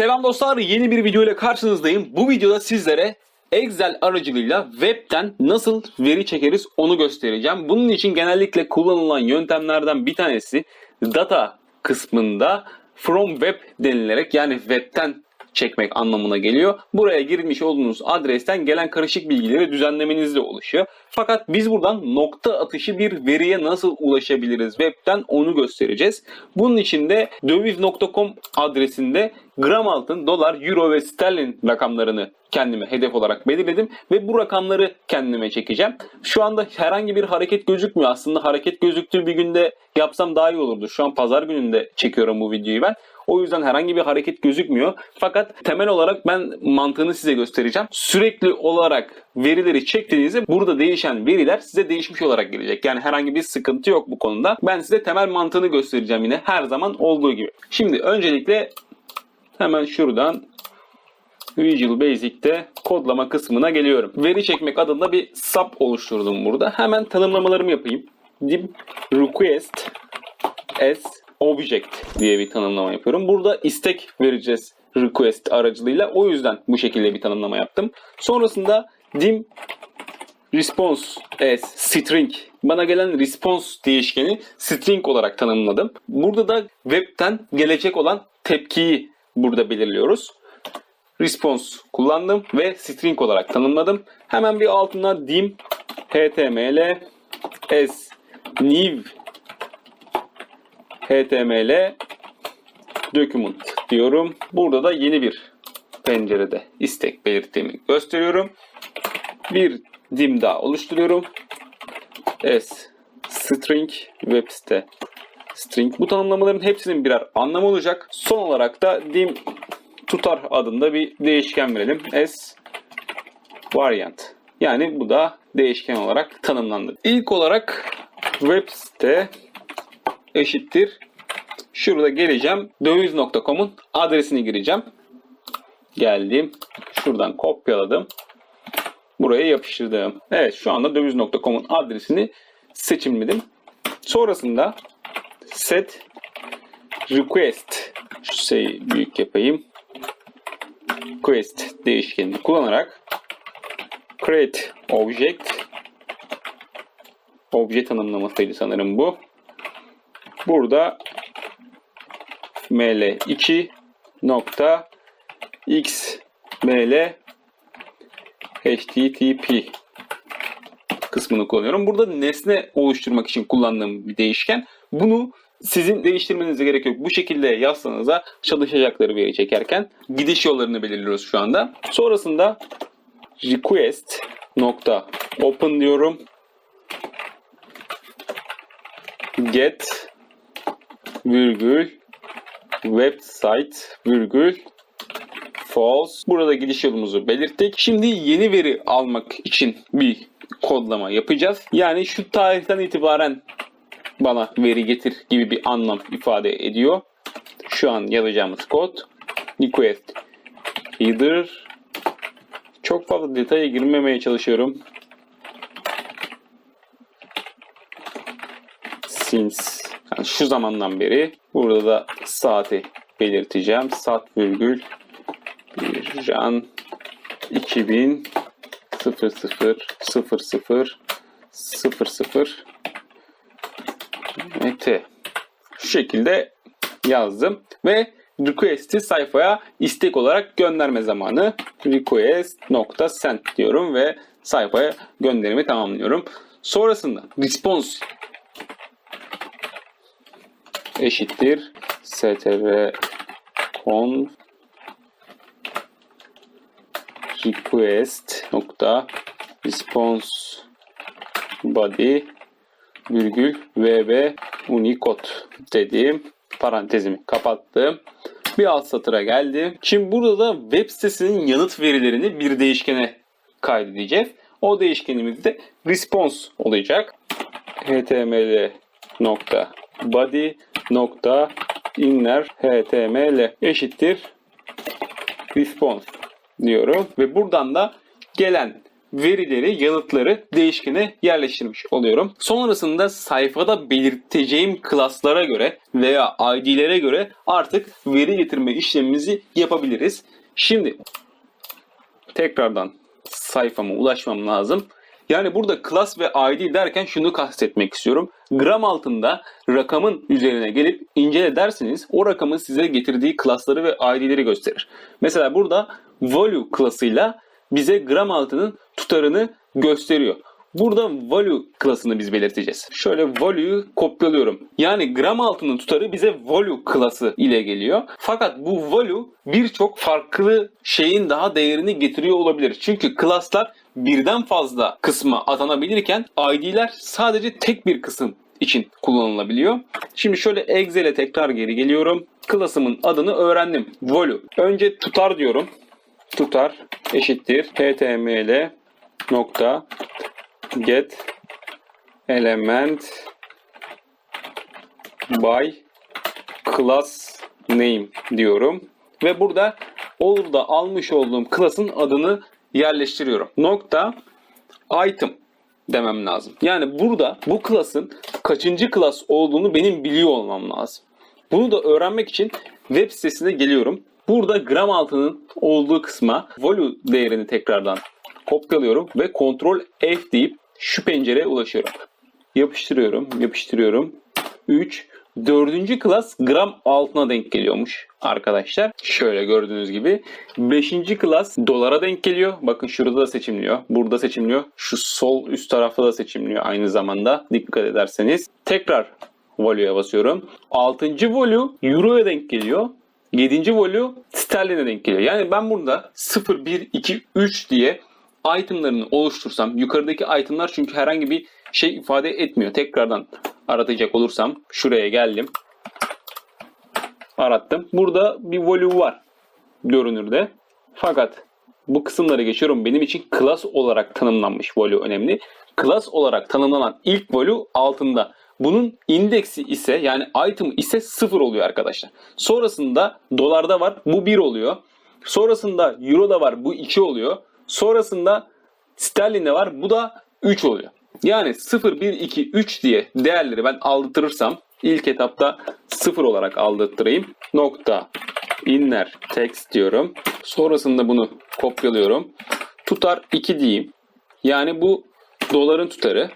Selam dostlar, yeni bir video ile karşınızdayım. Bu videoda sizlere Excel aracılığıyla webten nasıl veri çekeriz onu göstereceğim. Bunun için genellikle kullanılan yöntemlerden bir tanesi data kısmında from web denilerek yani webten çekmek anlamına geliyor. Buraya girmiş olduğunuz adresten gelen karışık bilgileri düzenlemenizle oluşuyor. Fakat biz buradan nokta atışı bir veriye nasıl ulaşabiliriz webten onu göstereceğiz. Bunun için de döviz.com adresinde gram altın, dolar, euro ve sterlin rakamlarını kendime hedef olarak belirledim ve bu rakamları kendime çekeceğim. Şu anda herhangi bir hareket gözükmüyor. Aslında hareket gözüktüğü bir günde yapsam daha iyi olurdu. Şu an pazar gününde çekiyorum bu videoyu ben. O yüzden herhangi bir hareket gözükmüyor. Fakat temel olarak ben mantığını size göstereceğim. Sürekli olarak verileri çektiğinizde burada değişen veriler size değişmiş olarak gelecek. Yani herhangi bir sıkıntı yok bu konuda. Ben size temel mantığını göstereceğim yine her zaman olduğu gibi. Şimdi öncelikle hemen şuradan Visual Basic'te kodlama kısmına geliyorum. Veri çekmek adında bir sub oluşturdum burada. Hemen tanımlamalarımı yapayım. Div request as object diye bir tanımlama yapıyorum. Burada istek vereceğiz request aracılığıyla. O yüzden bu şekilde bir tanımlama yaptım. Sonrasında dim response as string bana gelen response değişkeni string olarak tanımladım. Burada da webten gelecek olan tepkiyi burada belirliyoruz. Response kullandım ve string olarak tanımladım. Hemen bir altına dim html as new html document diyorum. Burada da yeni bir pencerede istek belirttiğimi gösteriyorum. Bir dim daha oluşturuyorum. S string web site string. Bu tanımlamaların hepsinin birer anlamı olacak. Son olarak da dim tutar adında bir değişken verelim. S variant. Yani bu da değişken olarak tanımlandı. İlk olarak web site eşittir. Şurada geleceğim. Döviz.com'un adresini gireceğim. Geldim. Şuradan kopyaladım. Buraya yapıştırdım. Evet şu anda döviz.com'un adresini seçimledim. Sonrasında set request şu şeyi büyük yapayım. Request değişkenini kullanarak create object obje tanımlamasıydı sanırım bu. Burada ml2 nokta xml http kısmını kullanıyorum. Burada nesne oluşturmak için kullandığım bir değişken. Bunu sizin değiştirmenize gerek yok. Bu şekilde yazsanıza çalışacakları veri çekerken gidiş yollarını belirliyoruz şu anda. Sonrasında request nokta open diyorum. Get virgül website virgül false. Burada gidiş yolumuzu belirttik. Şimdi yeni veri almak için bir kodlama yapacağız. Yani şu tarihten itibaren bana veri getir gibi bir anlam ifade ediyor. Şu an yazacağımız kod request header çok fazla detaya girmemeye çalışıyorum. Since yani şu zamandan beri burada da saati belirteceğim. Saat virgül bir jan 2000 00 00 00 T. Şu şekilde yazdım ve request'i sayfaya istek olarak gönderme zamanı request.send diyorum ve sayfaya gönderimi tamamlıyorum. Sonrasında response eşittir str conf request nokta response body virgül vb unicode dediğim parantezimi kapattım. Bir alt satıra geldim. Şimdi burada da web sitesinin yanıt verilerini bir değişkene kaydedeceğiz. O değişkenimiz de response olacak. html nokta body nokta inner html eşittir response diyorum ve buradan da gelen verileri, yanıtları değişkene yerleştirmiş oluyorum. Sonrasında sayfada belirteceğim klaslara göre veya ID'lere göre artık veri getirme işlemimizi yapabiliriz. Şimdi tekrardan sayfama ulaşmam lazım. Yani burada class ve ID derken şunu kastetmek istiyorum. Gram altında rakamın üzerine gelip incele derseniz o rakamın size getirdiği klasları ve ID'leri gösterir. Mesela burada value klasıyla bize gram altının tutarını gösteriyor. Burada value klasını biz belirteceğiz. Şöyle value'yu kopyalıyorum. Yani gram altının tutarı bize value klası ile geliyor. Fakat bu value birçok farklı şeyin daha değerini getiriyor olabilir. Çünkü klaslar birden fazla kısma atanabilirken ID'ler sadece tek bir kısım için kullanılabiliyor. Şimdi şöyle Excel'e tekrar geri geliyorum. Klasımın adını öğrendim. Value. Önce tutar diyorum. Tutar eşittir html nokta get element by class name diyorum. Ve burada olur da almış olduğum class'ın adını yerleştiriyorum. Nokta item demem lazım. Yani burada bu class'ın kaçıncı class olduğunu benim biliyor olmam lazım. Bunu da öğrenmek için web sitesine geliyorum. Burada gram altının olduğu kısma value değerini tekrardan kopyalıyorum ve Ctrl F deyip şu pencereye ulaşıyorum. Yapıştırıyorum, yapıştırıyorum. 3 Dördüncü klas gram altına denk geliyormuş arkadaşlar. Şöyle gördüğünüz gibi. Beşinci klas dolara denk geliyor. Bakın şurada da seçimliyor. Burada seçimliyor. Şu sol üst tarafta da seçimliyor aynı zamanda. Dikkat ederseniz. Tekrar value'ya basıyorum. Altıncı value euro'ya denk geliyor. 7. value sterline denk geliyor. Yani ben burada 0, 1, 2, 3 diye itemlarını oluştursam yukarıdaki itemlar çünkü herhangi bir şey ifade etmiyor. Tekrardan aratacak olursam şuraya geldim. Arattım. Burada bir value var görünürde. Fakat bu kısımları geçiyorum. Benim için class olarak tanımlanmış value önemli. Class olarak tanımlanan ilk value altında. Bunun indeksi ise yani item ise 0 oluyor arkadaşlar. Sonrasında dolarda var. Bu 1 oluyor. Sonrasında euroda var. Bu 2 oluyor. Sonrasında sterlinde var. Bu da 3 oluyor. Yani 0, 1, 2, 3 diye değerleri ben aldırtırsam ilk etapta 0 olarak aldırtırayım. Nokta inner text diyorum. Sonrasında bunu kopyalıyorum. Tutar 2 diyeyim. Yani bu doların tutarı.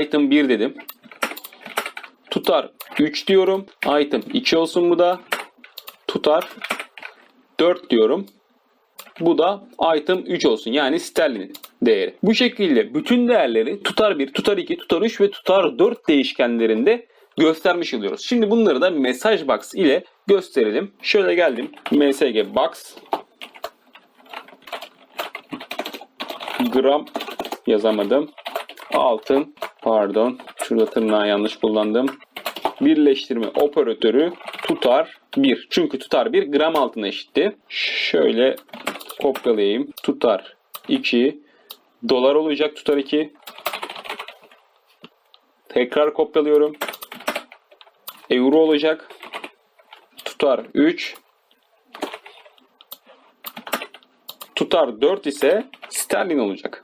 Item 1 dedim. Tutar 3 diyorum. Item 2 olsun bu da. Tutar 4 diyorum. Bu da item 3 olsun. Yani sterlinin değeri. Bu şekilde bütün değerleri tutar 1, tutar 2, tutar 3 ve tutar 4 değişkenlerinde göstermiş oluyoruz. Şimdi bunları da mesaj box ile gösterelim. Şöyle geldim. msg box gram yazamadım. Altın pardon. Şurada tırnağı yanlış kullandım. Birleştirme operatörü tutar 1. Çünkü tutar 1 gram altına eşitti. Şöyle kopyalayayım. Tutar 2. Dolar olacak tutar 2. Tekrar kopyalıyorum. Euro olacak. Tutar 3. Tutar 4 ise sterlin olacak.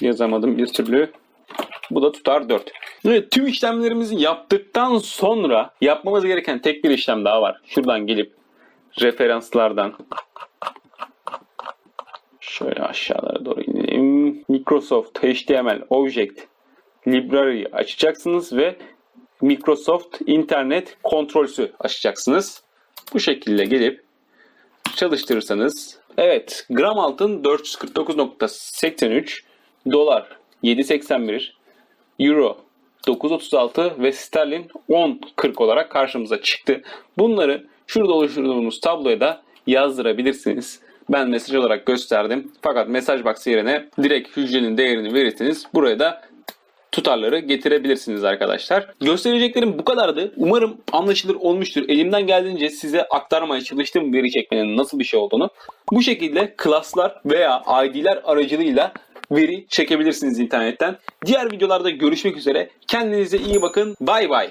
Yazamadım bir türlü. Bu da tutar 4. Evet, tüm işlemlerimizi yaptıktan sonra yapmamız gereken tek bir işlem daha var. Şuradan gelip referanslardan şöyle aşağılara doğru inelim. Microsoft HTML Object Library'yi açacaksınız ve Microsoft İnternet Kontrolsü açacaksınız. Bu şekilde gelip çalıştırırsanız evet gram altın 449.83 dolar 7.81 euro 9.36 ve sterlin 10.40 olarak karşımıza çıktı. Bunları şurada oluşturduğumuz tabloya da yazdırabilirsiniz. Ben mesaj olarak gösterdim. Fakat mesaj box yerine direkt hücrenin değerini verirseniz buraya da tutarları getirebilirsiniz arkadaşlar. Göstereceklerim bu kadardı. Umarım anlaşılır olmuştur. Elimden geldiğince size aktarmaya çalıştım veri çekmenin nasıl bir şey olduğunu. Bu şekilde klaslar veya ID'ler aracılığıyla veri çekebilirsiniz internetten. Diğer videolarda görüşmek üzere. Kendinize iyi bakın. Bay bay.